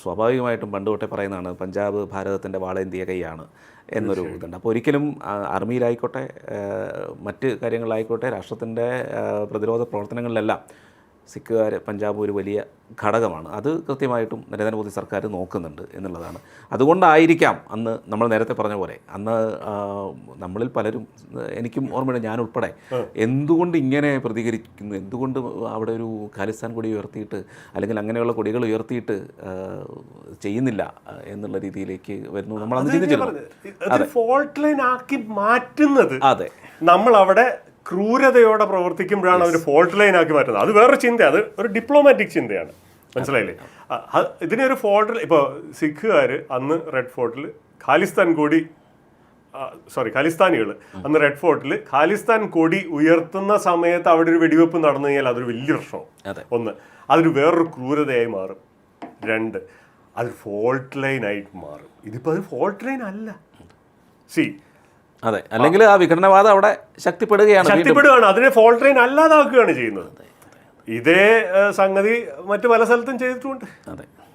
സ്വാഭാവികമായിട്ടും പണ്ട് തൊട്ടേ പറയുന്നതാണ് പഞ്ചാബ് ഭാരതത്തിന്റെ വാളേന്തിയ കൈയാണ് എന്നൊരു ഇതുണ്ട്. അപ്പോൾ ഒരിക്കലും ആർമിയിലായിക്കോട്ടെ മറ്റ് കാര്യങ്ങളിലായിക്കോട്ടെ രാഷ്ട്രത്തിന്റെ പ്രതിരോധ പ്രവർത്തനങ്ങളിലെല്ലാം സിഖുകാർ പഞ്ചാബ് ഒരു വലിയ ഘടകമാണ്. അത് കൃത്യമായിട്ടും നരേന്ദ്രമോദി സർക്കാർ നോക്കുന്നുണ്ട് എന്നുള്ളതാണ്. അതുകൊണ്ടായിരിക്കാം അന്ന് നമ്മൾ നേരത്തെ പറഞ്ഞ പോലെ അന്ന് നമ്മളിൽ പലരും എനിക്കും ഓർമ്മയുണ്ട് ഞാൻ ഉൾപ്പെടെ എന്തുകൊണ്ട് ഇങ്ങനെ പ്രതികരിക്കുന്നു എന്തുകൊണ്ട് അവിടെ ഒരു ഖാലിസ്ഥാൻ കൊടി ഉയർത്തിയിട്ട് അല്ലെങ്കിൽ അങ്ങനെയുള്ള കൊടികൾ ഉയർത്തിയിട്ട് ചെയ്യുന്നില്ല എന്നുള്ള രീതിയിലേക്ക് വരുന്നു നമ്മൾ അന്ന് ചിന്തിച്ചിരുന്നു. അത് ഫോൾട്ട് ലൈൻ ആക്കി മാറ്റുന്നത് അതെ. നമ്മൾ അവിടെ ക്രൂരതയോടെ പ്രവർത്തിക്കുമ്പോഴാണ് അവർ ഫോൾട്ട് ലൈൻ ആക്കി മാറ്റുന്നത്. അത് വേറൊരു ചിന്ത അത് ഒരു ഡിപ്ലോമാറ്റിക് ചിന്തയാണ്. മനസ്സിലായില്ലേ? ഇതിനൊരു ഫോൾട്ട് ഇപ്പോൾ സിഖുകാർ അന്ന് റെഡ് ഫോർട്ടിൽ ഖാലിസ്ഥാൻ കൊടി സോറി ഖാലിസ്ഥാനികൾ അന്ന് റെഡ് ഫോർട്ടിൽ ഖാലിസ്ഥാൻ കൊടി ഉയർത്തുന്ന സമയത്ത് അവിടെ ഒരു വെടിവെപ്പ് നടന്നു കഴിഞ്ഞാൽ അതൊരു വലിയ പ്രശ്നമാണ് ഒന്ന് അതൊരു വേറൊരു ക്രൂരതയായി മാറും. രണ്ട് അത് ഫോൾട്ട് ലൈൻ ആയിട്ട് മാറും. ഇതിപ്പോൾ അത് ഫോൾട്ട് ലൈൻ അല്ല. സി അതെ. അല്ലെങ്കിൽ ആ വിഘടനവാദം അവിടെ ശക്തിപ്പെടുകയാണ് ശക്തിപ്പെടുകയാണ്. അതിനെ ഫോൾട്ട് ലൈൻ അല്ലാതാക്കുകയാണ് ചെയ്യുന്നത്. ഇതേ സംഗതി മറ്റു പല സ്ഥലത്തും ചെയ്തിട്ടുണ്ട് അതെ.